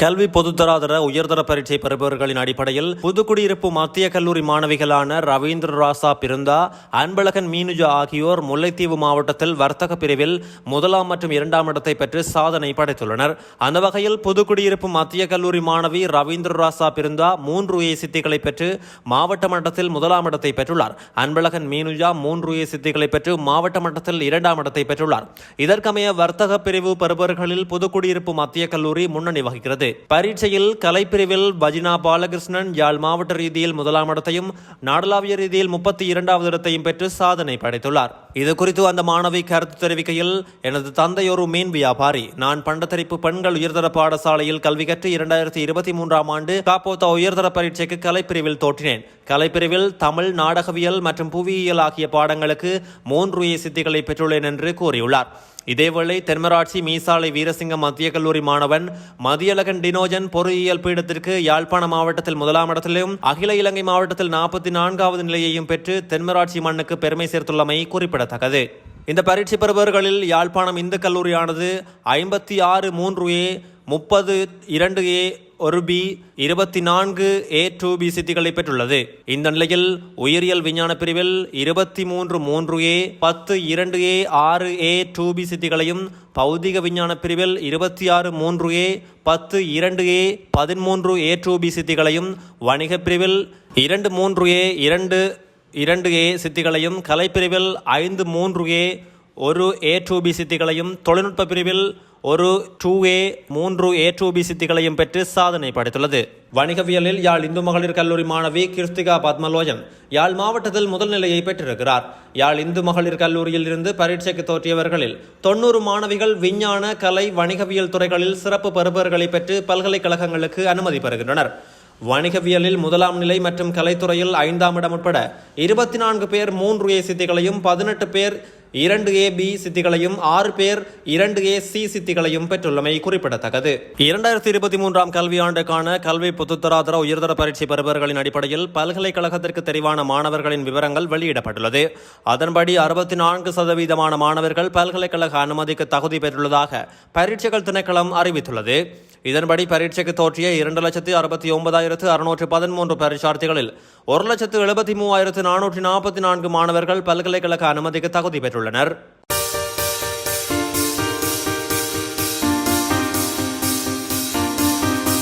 கல்வி பொதுத்தராதர உயர்தர பரீட்சை பெறுபவர்களின் அடிப்படையில் புதுக்குடியிருப்பு மத்திய கல்லூரி மாணவிகளான ரவீந்திர ராசா பிருந்தா அன்பழகன் மீனுஜா ஆகியோர் முல்லைத்தீவு மாவட்டத்தில் வர்த்தக பிரிவில் முதலாம் மற்றும் இரண்டாம் இடத்தை பெற்று சாதனை படைத்துள்ளனர். அந்த வகையில் புதுக்குடியிருப்பு மத்திய கல்லூரி மாணவி ரவீந்திர ராசா பிருந்தா மூன்று ஏ சித்திகளை பெற்று மாவட்ட மட்டத்தில் முதலாம் இடத்தை பெற்றுள்ளார். அன்பழகன் மீனுஜா மூன்று ஏ சித்திகளை பெற்று மாவட்ட மட்டத்தில் இரண்டாம் இடத்தை பெற்றுள்ளார். இதற்கமைய வர்த்தக பிரிவு பெறுபவர்களில் புதுக்குடியிருப்பு மத்திய கல்லூரி முன்னணி வகிக்கிறது. பரீட்சையில் கலைப்பிரிவில் பஜினா பாலகிருஷ்ணன் யாழ் மாவட்ட ரீதியில் முதலாம் இடத்தையும் நாடளாவிய ரீதியில் முப்பத்தி இரண்டாவது இடத்தையும் பெற்று சாதனை படைத்துள்ளார். இது குறித்து அந்த மாணவி கருத்து தெரிவிக்கையில் எனது தந்தை ஒரு மீன் வியாபாரி. நான் பண்டத்தரிப்பு பெண்கள் உயர்தர பாடசாலையில் கல்வி கற்று இரண்டாயிரத்தி இருபத்தி மூன்றாம் ஆண்டு காப்போத்தா உயர்தர பரீட்சைக்கு கலைப்பிரிவில் தோற்றினேன். கலைப்பிரிவில் தமிழ் நாடகவியல் மற்றும் புவியியல் ஆகிய பாடங்களுக்கு மூன்று சித்திகளை பெற்றுள்ளேன் என்று கூறியுள்ளார். இதேவேளை தென்மராட்சி மீசாலை வீரசிங்கம் மத்திய கல்லூரி மாணவன் மதியழகன் டினோஜன் பொறியியல் பீடத்திற்கு யாழ்ப்பாண மாவட்டத்தில் முதலாம் இடத்திலும் அகில இலங்கை மாவட்டத்தில் நாற்பத்தி நான்காவது நிலையையும் பெற்று தென்மராட்சி மண்ணுக்கு பெருமை சேர்த்துள்ளமை குறிப்பிடத்தக்கது. இந்த பரீட்சை பெறுபவர்களில் யாழ்ப்பாணம் இந்து கல்லூரியானது ஐம்பத்தி ஆறு மூன்று ஏ முப்பது இரண்டு ஏ ஒரு பி இருபத்தி நான்கு ஏ டூ பி சித்திகளை பெற்றுள்ளது. இந்த நிலையில் உயிரியல் விஞ்ஞான பிரிவில் இருபத்தி மூன்று மூன்று ஏ பத்து இரண்டு ஏ ஆறு ஏ டூ பி சித்திகளையும் பௌதிக விஞ்ஞான பிரிவில் இருபத்தி ஆறு மூன்று ஏ பத்து இரண்டு ஏ பதிமூன்று ஏ டூ பி சித்திகளையும் வணிக பிரிவில் இரண்டு மூன்று ஏ இரண்டு இரண்டு ஏ சித்திகளையும் கலைப்பிரிவில் ஐந்து மூன்று ஏ ஒரு ஏ டூ பி சித்திகளையும் தொழில்நுட்ப பிரிவில் ஒரு டூ ஏ மூன்று ஏ டூ பி சித்திகளையும் பெற்று சாதனை படைத்துள்ளது. வணிகவியலில் யாழ் இந்து மகளிர் கல்லூரி மாணவி கிருத்திகா பத்மலோஜன் யாழ் மாவட்டத்தில் முதல் நிலையை பெற்றிருக்கிறார். யாழ் இந்து மகளிர் கல்லூரியில் இருந்து பரீட்சைக்கு தோற்றியவர்களில் தொண்ணூறு மாணவிகள் விஞ்ஞான கலை வணிகவியல் துறைகளில் சிறப்பு பெறுபவர்களை பெற்று பல்கலைக்கழகங்களுக்கு அனுமதி பெறுகின்றனர். வணிகவியலில் முதலாம் நிலை மற்றும் கலைத்துறையில் ஐந்தாம் இடம் உட்பட இருபத்தி நான்கு பேர் மூன்று ஏ சித்திகளையும் பதினெட்டு பேர் இரண்டு ஏ பி சித்திகளையும் ஆறு பேர் இரண்டு ஏ சி சித்திகளையும் பெற்றுள்ளமை குறிப்பிடத்தக்கது. இரண்டாயிரத்தி இருபத்தி மூன்றாம் கல்வியாண்டுக்கான கல்வி பொதுத்தராதர உயர்தர பரீட்சை பெறுபவர்களின் அடிப்படையில் பல்கலைக்கழகத்திற்கு தெரிவான மாணவர்களின் விவரங்கள் வெளியிடப்பட்டுள்ளது. அதன்படி அறுபத்தி நான்கு சதவீதமான மாணவர்கள் பல்கலைக்கழக அனுமதிக்கு தகுதி பெற்றுள்ளதாக பரீட்சைகள் திணைக்களம் அறிவித்துள்ளது. இதன்படி பரீட்சைக்கு தோற்றிய இரண்டு லட்சத்தி அறுபத்தி ஒன்பதாயிரத்து அறுநூற்று பதிமூன்று பரீட்சார்த்திகளில் ஒரு லட்சத்து எழுபத்தி மூவாயிரத்து நானூற்றி நாற்பத்தி நான்கு மாணவர்கள் பல்கலைக்கழக அனுமதிக்கு தகுதி பெற்றுள்ளனர்.